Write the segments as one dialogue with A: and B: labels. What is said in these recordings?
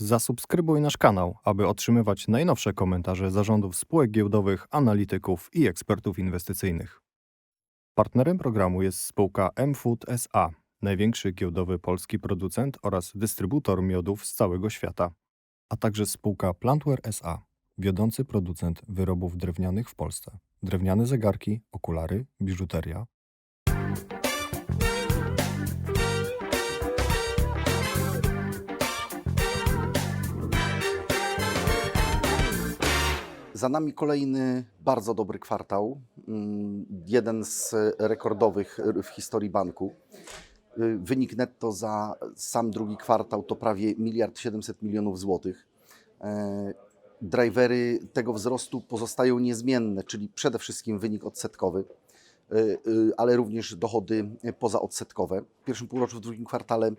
A: Zasubskrybuj nasz kanał, aby otrzymywać najnowsze komentarze zarządów spółek giełdowych, analityków i ekspertów inwestycyjnych. Partnerem programu jest spółka mFood SA, największy giełdowy polski producent oraz dystrybutor miodów z całego świata, a także spółka Plantware SA, wiodący producent wyrobów drewnianych w Polsce. Drewniane zegarki, okulary, biżuteria,
B: Za nami kolejny bardzo dobry kwartał, mm, jeden z rekordowych w historii banku. Y, Wynik netto za sam drugi kwartał to prawie miliard 700 milionów złotych. E, Drivery tego wzrostu pozostają niezmienne, czyli przede wszystkim wynik odsetkowy, y, y, ale również dochody pozaodsetkowe. W pierwszym półroczu, w drugim kwartale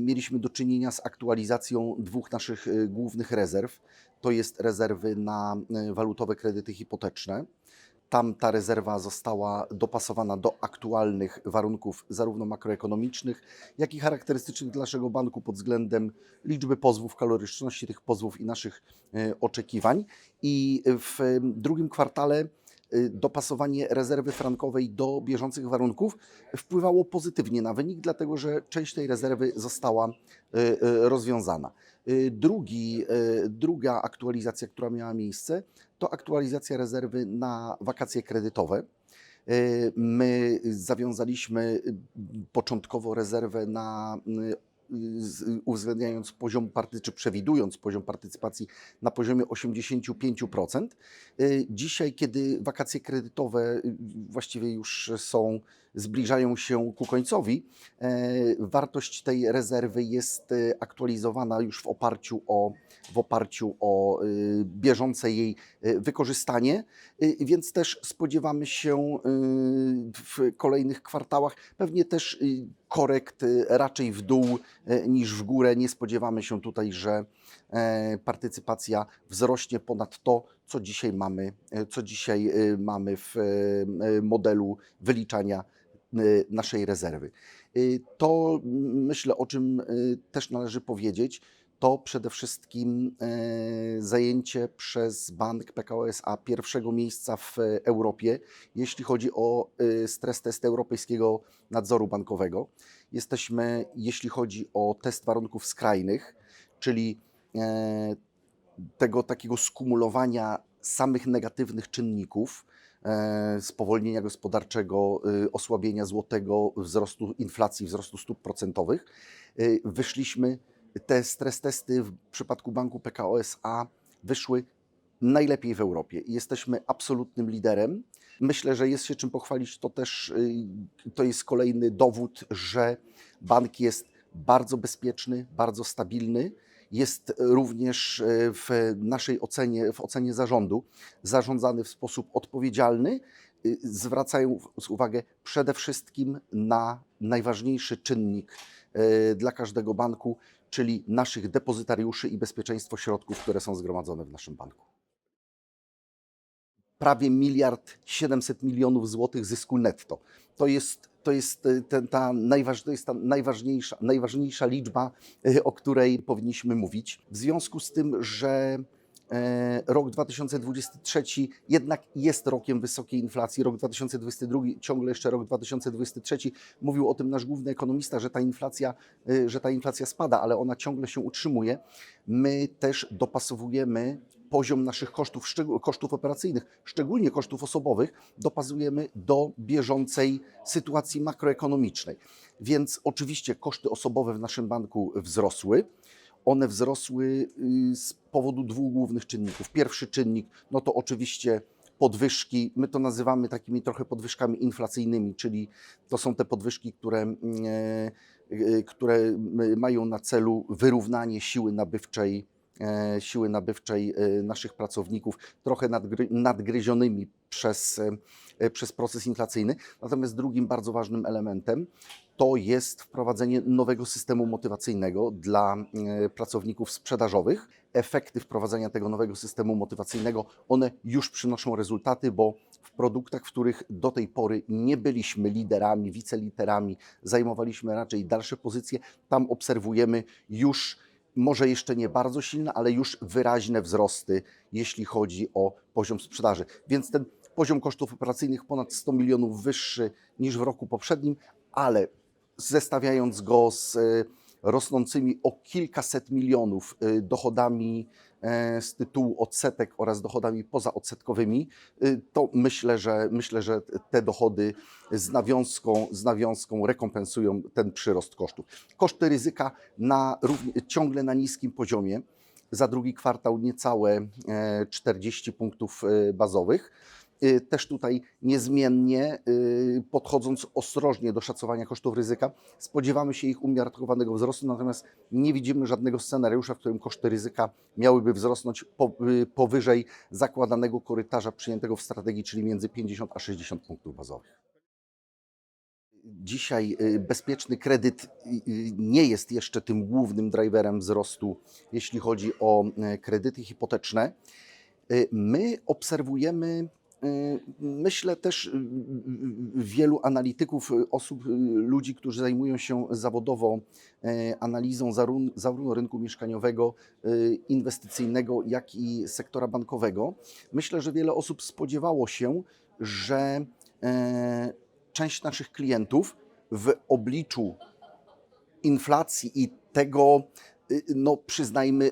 B: mieliśmy do czynienia z aktualizacją dwóch naszych głównych rezerw. To jest rezerwy na y, walutowe kredyty hipoteczne. Tam ta rezerwa została dopasowana do aktualnych warunków, zarówno makroekonomicznych, jak i charakterystycznych dla naszego banku pod względem liczby pozwów, kaloryczności tych pozwów i naszych y, oczekiwań. I w y, drugim kwartale dopasowanie rezerwy frankowej do bieżących warunków wpływało pozytywnie na wynik, dlatego że część tej rezerwy została rozwiązana. Y, Drugi, y, druga aktualizacja, która miała miejsce, to aktualizacja rezerwy na wakacje kredytowe. Y, My zawiązaliśmy początkowo rezerwę na uwzględniając poziom party, czy przewidując poziom partycypacji na poziomie 85%. Y, Dzisiaj, kiedy wakacje kredytowe właściwie już są, zbliżają się ku końcowi, e, wartość tej rezerwy jest e, aktualizowana już w oparciu o, w oparciu o y, bieżące jej e, wykorzystanie, więc też spodziewamy się w kolejnych kwartałach pewnie też korekt raczej w dół e, niż w górę. Nie spodziewamy się tutaj, że e, partycypacja wzrośnie ponad to, co dzisiaj mamy, e, co dzisiaj e, mamy w e, e, modelu wyliczania e, naszej rezerwy. Y, To myślę, o czym y, też należy powiedzieć, to przede wszystkim e, zajęcie przez bank PKO SA pierwszego miejsca w Europie, jeśli chodzi o stres test Europejskiego Nadzoru Bankowego. Jesteśmy, jeśli chodzi o test warunków skrajnych, czyli e, tego takiego skumulowania samych negatywnych czynników, e, spowolnienia gospodarczego, e, osłabienia złotego, wzrostu inflacji, wzrostu stóp procentowych. E, Wyszliśmy, te stres testy w przypadku banku PKO SA wyszły najlepiej w Europie i jesteśmy absolutnym liderem. Myślę, że jest się czym pochwalić. To też to jest kolejny dowód, że bank jest bardzo bezpieczny, bardzo stabilny. Jest również y, w naszej ocenie, w ocenie zarządu, zarządzany w sposób odpowiedzialny, y, zwracając uwagę przede wszystkim na najważniejszy czynnik y, dla każdego banku, czyli naszych depozytariuszy i bezpieczeństwo środków, które są zgromadzone w naszym banku prawie miliard 700 milionów złotych zysku netto. To jest, to jest, y, ten, ta, najważ, to jest ta najważniejsza, najważniejsza liczba, y, o której powinniśmy mówić. W związku z tym, że e, rok 2023 jednak jest rokiem wysokiej inflacji, rok 2022, ciągle jeszcze rok 2023, mówił o tym nasz główny ekonomista, że ta inflacja, że ta inflacja spada, ale ona ciągle się utrzymuje. My też dopasowujemy poziom naszych kosztów, kosztów operacyjnych, szczególnie kosztów osobowych, dopasujemy do bieżącej sytuacji makroekonomicznej. Więc oczywiście koszty osobowe w naszym banku wzrosły. One wzrosły y, z powodu dwóch głównych czynników. Pierwszy czynnik, no to oczywiście podwyżki, my to nazywamy takimi trochę podwyżkami inflacyjnymi, czyli to są te podwyżki, które, mm, e, e, które m, mają na celu wyrównanie siły nabywczej siły nabywczej e, naszych pracowników, trochę nadgry, nadgryzionymi przez, e, przez proces inflacyjny. Natomiast drugim bardzo ważnym elementem to jest wprowadzenie nowego systemu motywacyjnego dla e, pracowników sprzedażowych. Efekty wprowadzenia tego nowego systemu motywacyjnego, one już przynoszą rezultaty, bo w produktach, w których do tej pory nie byliśmy liderami, wiceliterami, zajmowaliśmy raczej dalsze pozycje, tam obserwujemy już może jeszcze nie bardzo silne, ale już wyraźne wzrosty, jeśli chodzi o poziom sprzedaży. Więc ten poziom kosztów operacyjnych ponad 100 milionów wyższy niż w roku poprzednim, ale zestawiając go z e, rosnącymi o kilkaset milionów e, dochodami z tytułu odsetek oraz dochodami pozaodsetkowymi, e, to myślę, że myślę, że te dochody z nawiązką, z nawiązką rekompensują ten przyrost kosztów. Koszty ryzyka na ciągle na niskim poziomie. Za drugi kwartał niecałe e, 40 punktów e, bazowych. E, Też tutaj niezmiennie, e, podchodząc ostrożnie do szacowania kosztów ryzyka, spodziewamy się ich umiarkowanego wzrostu, natomiast nie widzimy żadnego scenariusza, w którym koszty ryzyka miałyby wzrosnąć e, powyżej zakładanego korytarza przyjętego w strategii, czyli między 50 a 60 punktów bazowych. Dzisiaj y, bezpieczny kredyt y, y, nie jest jeszcze tym głównym driverem wzrostu, jeśli chodzi o kredyty hipoteczne. Y, My obserwujemy, y, myślę też y, y, y, wielu analityków, y, osób, y, ludzi, którzy zajmują się zawodowo analizą zaró- zarówno rynku mieszkaniowego, y, inwestycyjnego, jak i sektora bankowego. Myślę, że wiele osób spodziewało się, że część naszych klientów w obliczu inflacji i tego, y, no przyznajmy,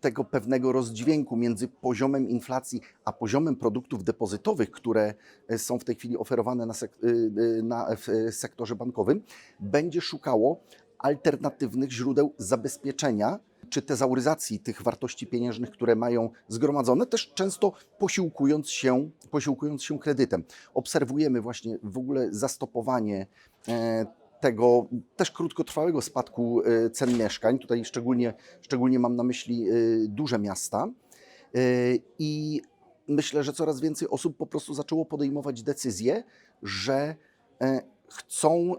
B: tego pewnego rozdźwięku między poziomem inflacji a poziomem produktów depozytowych, które e, są w tej chwili oferowane na, sek, y, y, na w e, sektorze bankowym, będzie szukało alternatywnych źródeł zabezpieczenia czy tezauryzacji tych wartości pieniężnych, które mają zgromadzone, też często posiłkując się, posiłkując się kredytem. Obserwujemy właśnie w ogóle zastopowanie e, tego też krótkotrwałego spadku e, cen mieszkań. Tutaj szczególnie, szczególnie mam na myśli e, duże miasta. E, I myślę, że coraz więcej osób po prostu zaczęło podejmować decyzję, że chcą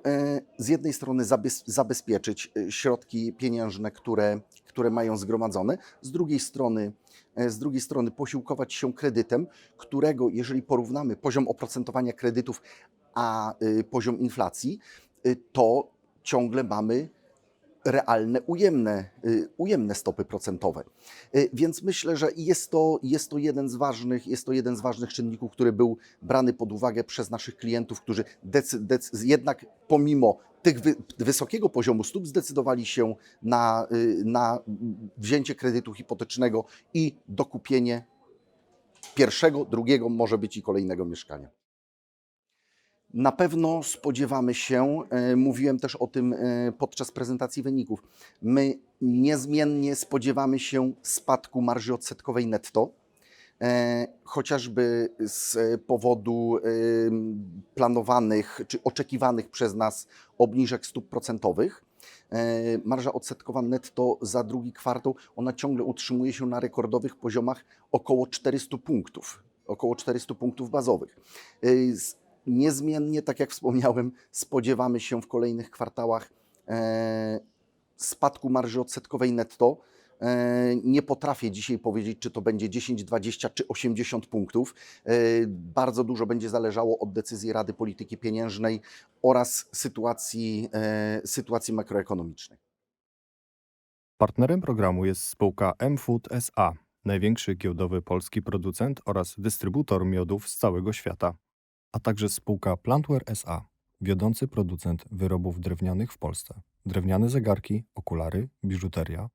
B: z jednej strony zabez- zabezpieczyć środki pieniężne, które, które mają zgromadzone, z drugiej strony z drugiej strony posiłkować się kredytem, którego jeżeli porównamy poziom oprocentowania kredytów a poziom inflacji, to ciągle mamy realne, ujemne, y, ujemne stopy procentowe. Y, Więc myślę, że jest to, jest, to jeden z ważnych, jest to jeden z ważnych czynników, który był brany pod uwagę przez naszych klientów, którzy jednak pomimo tych wy, wysokiego poziomu stóp zdecydowali się na, y, na wzięcie kredytu hipotecznego i dokupienie pierwszego, drugiego, może być i kolejnego mieszkania. Na pewno spodziewamy się, e, mówiłem też o tym e, podczas prezentacji wyników, my niezmiennie spodziewamy się spadku marży odsetkowej netto, e, chociażby z powodu planowanych czy oczekiwanych przez nas obniżek stóp procentowych. Marża odsetkowa netto za drugi kwartał, ona ciągle utrzymuje się na rekordowych poziomach około 400 punktów, około 400 punktów bazowych. Niezmiennie, tak jak wspomniałem, spodziewamy się w kolejnych kwartałach e, spadku marży odsetkowej netto. E, Nie potrafię dzisiaj powiedzieć, czy to będzie 10, 20 czy 80 punktów. E, Bardzo dużo będzie zależało od decyzji Rady Polityki Pieniężnej oraz sytuacji, sytuacji makroekonomicznej.
A: Partnerem programu jest spółka M-Food SA, największy giełdowy polski producent oraz dystrybutor miodów z całego świata, a także spółka Plantware SA, wiodący producent wyrobów drewnianych w Polsce. Drewniane zegarki, okulary, biżuteria,